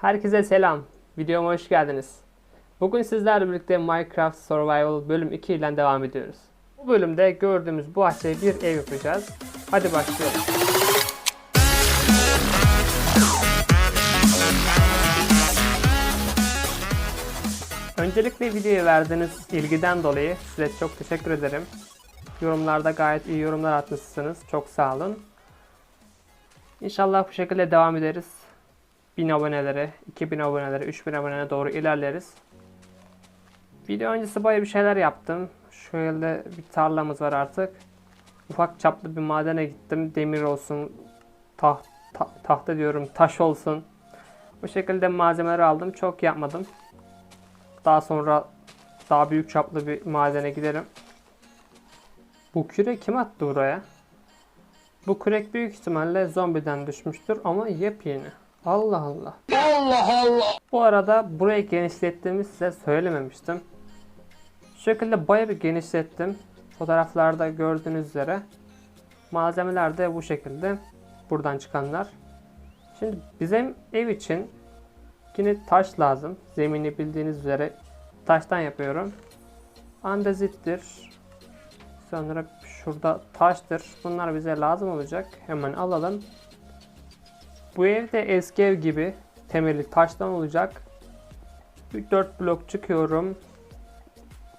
Herkese selam. Videoma hoş geldiniz. Bugün sizlerle birlikte Minecraft Survival bölüm 2 ile devam ediyoruz. Bu bölümde gördüğümüz bu bahçeye bir ev yapacağız. Hadi başlayalım. Öncelikle videoya verdiğiniz ilgiden dolayı size çok teşekkür ederim. Yorumlarda gayet iyi yorumlar atmışsınız. Çok sağ olun. İnşallah bu şekilde devam ederiz. 1000 abonelere, 2000 abonelere, 3000 abonelere doğru ilerleriz. Video öncesi baya bir şeyler yaptım. Şöyle bir tarlamız var artık. Ufak çaplı bir madene gittim. Demir olsun, taht, ta- tahta diyorum, taş olsun. Bu şekilde malzemeleri aldım. Çok yapmadım. Daha sonra daha büyük çaplı bir madene giderim. Bu küre kim attı buraya? Bu kürek büyük ihtimalle zombiden düşmüştür ama yepyeni. Allah Allah. Allah Allah. Bu arada burayı genişlettiğimi size söylememiştim. Şu şekilde baya bir genişlettim. Fotoğraflarda gördüğünüz üzere. Malzemeler de bu şekilde. Buradan çıkanlar. Şimdi bizim ev için yine taş lazım. Zemini bildiğiniz üzere taştan yapıyorum. Andezittir. Sonra şurada taştır. Bunlar bize lazım olacak. Hemen alalım. Bu ev de eski ev gibi temeli taştan olacak. 4 blok çıkıyorum.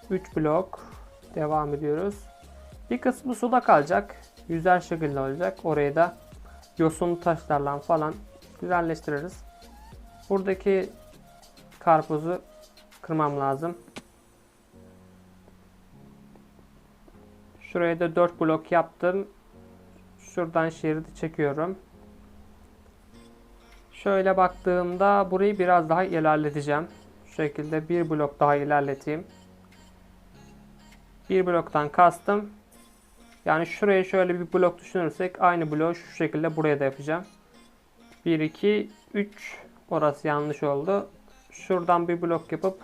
3 blok devam ediyoruz. Bir kısmı suda kalacak. Güzel şekilde olacak. Orayı da yosun taşlarla falan güzelleştiririz. Buradaki karpuzu kırmam lazım. Şuraya da 4 blok yaptım. Şuradan şeridi çekiyorum. Şöyle baktığımda burayı biraz daha ilerleteceğim. Şu şekilde bir blok daha ilerleteyim. Bir bloktan kastım. Yani şuraya şöyle bir blok düşünürsek aynı bloğu şu şekilde buraya da yapacağım. 1, 2, 3. Orası yanlış oldu. Şuradan bir blok yapıp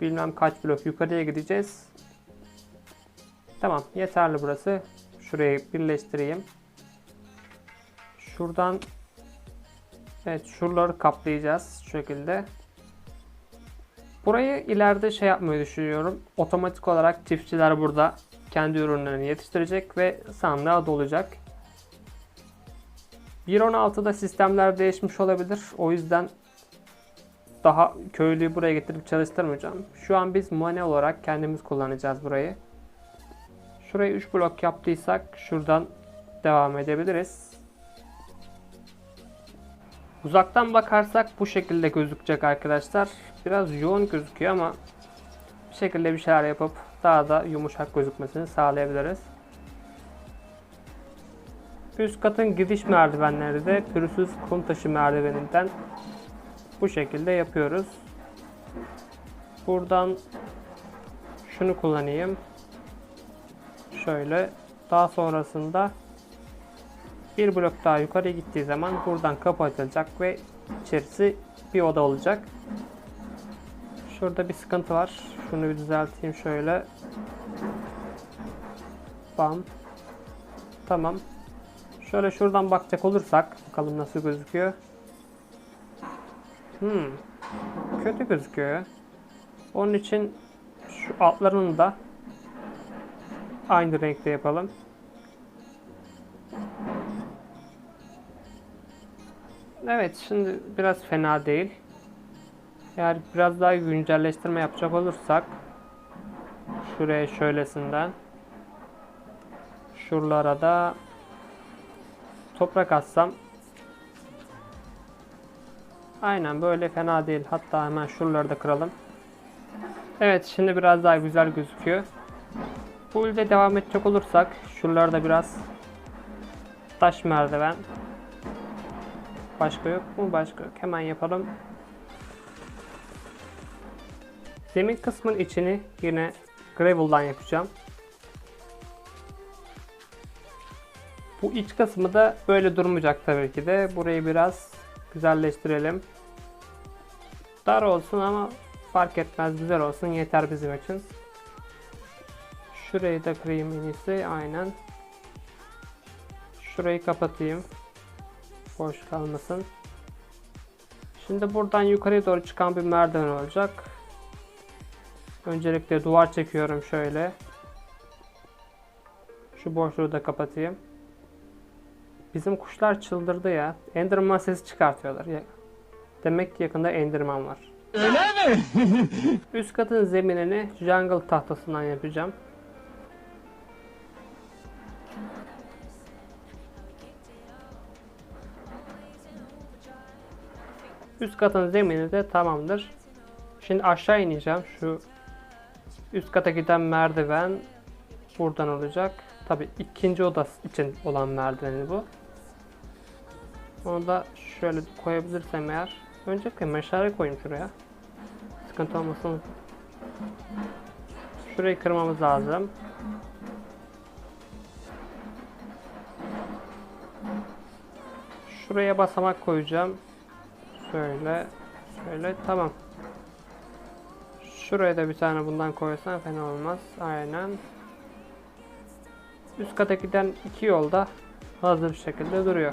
bilmem kaç blok yukarıya gideceğiz. Tamam yeterli burası. Şurayı birleştireyim. Şuradan Evet şuraları kaplayacağız şu şekilde. Burayı ileride şey yapmayı düşünüyorum. Otomatik olarak çiftçiler burada kendi ürünlerini yetiştirecek ve sandığa dolacak. 1.16'da sistemler değişmiş olabilir. O yüzden daha köylüyü buraya getirip çalıştırmayacağım. Şu an biz manuel olarak kendimiz kullanacağız burayı. Şurayı 3 blok yaptıysak şuradan devam edebiliriz. Uzaktan bakarsak bu şekilde gözükecek arkadaşlar. Biraz yoğun gözüküyor ama bir şekilde bir şeyler yapıp daha da yumuşak gözükmesini sağlayabiliriz. Üst katın gidiş merdivenleri de pürüzsüz kum taşı merdiveninden bu şekilde yapıyoruz. Buradan şunu kullanayım. Şöyle daha sonrasında bir blok daha yukarı gittiği zaman buradan kapı açılacak ve içerisi bir oda olacak. Şurada bir sıkıntı var. Şunu bir düzelteyim şöyle. Bam. Tamam. Şöyle şuradan bakacak olursak bakalım nasıl gözüküyor. Hmm. Kötü gözüküyor. Onun için şu altlarını da aynı renkte yapalım. Evet şimdi biraz fena değil. Eğer biraz daha güncelleştirme yapacak olursak şuraya şöylesinden şuralara da toprak atsam aynen böyle fena değil. Hatta hemen şuraları da kıralım. Evet şimdi biraz daha güzel gözüküyor. Bu devam edecek olursak şuralarda biraz taş merdiven Başka yok mu? Başka yok. Hemen yapalım. Zemin kısmın içini yine gravel'dan yapacağım. Bu iç kısmı da böyle durmayacak tabii ki de. Burayı biraz güzelleştirelim. Dar olsun ama fark etmez güzel olsun yeter bizim için. Şurayı da kırayım en iyisi aynen. Şurayı kapatayım boş kalmasın. Şimdi buradan yukarıya doğru çıkan bir merdiven olacak. Öncelikle duvar çekiyorum şöyle. Şu boşluğu da kapatayım. Bizim kuşlar çıldırdı ya. Enderman sesi çıkartıyorlar. Demek ki yakında Enderman var. Öyle mi? Üst katın zeminini jungle tahtasından yapacağım. Üst katın zemini de tamamdır. Şimdi aşağı ineceğim. Şu üst kata giden merdiven buradan olacak. Tabi ikinci odası için olan merdiveni bu. Onu da şöyle koyabilirsem eğer. Öncelikle meşale koyayım şuraya. Sıkıntı olmasın. Şurayı kırmamız lazım. Şuraya basamak koyacağım. Şöyle, şöyle tamam. Şuraya da bir tane bundan koysam fena olmaz. Aynen. Üst kata giden iki yolda hazır bir şekilde duruyor.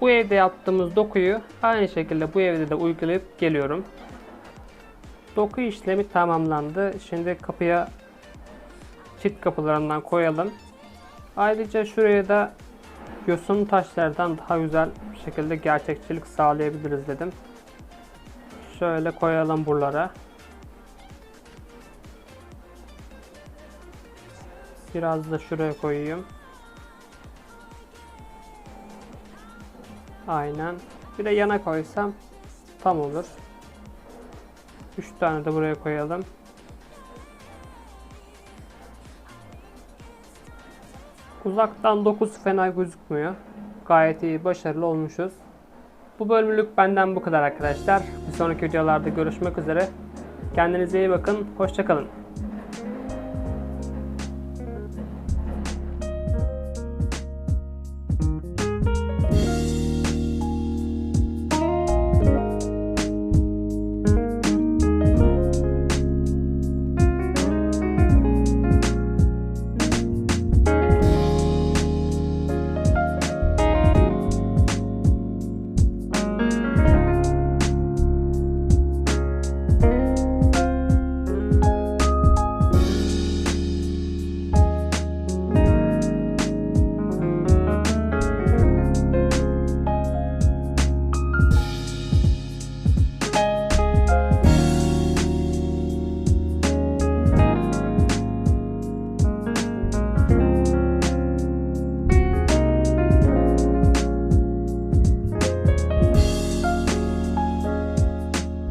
Bu evde yaptığımız dokuyu aynı şekilde bu evde de uygulayıp geliyorum. Doku işlemi tamamlandı. Şimdi kapıya çift kapılarından koyalım. Ayrıca şuraya da yosun taşlardan daha güzel bir şekilde gerçekçilik sağlayabiliriz dedim. Şöyle koyalım buralara. Biraz da şuraya koyayım. Aynen. Bir de yana koysam tam olur. 3 tane de buraya koyalım. Uzaktan dokusu fena gözükmüyor. Gayet iyi, başarılı olmuşuz. Bu bölümlük benden bu kadar arkadaşlar. Bir sonraki videolarda görüşmek üzere. Kendinize iyi bakın. Hoşçakalın.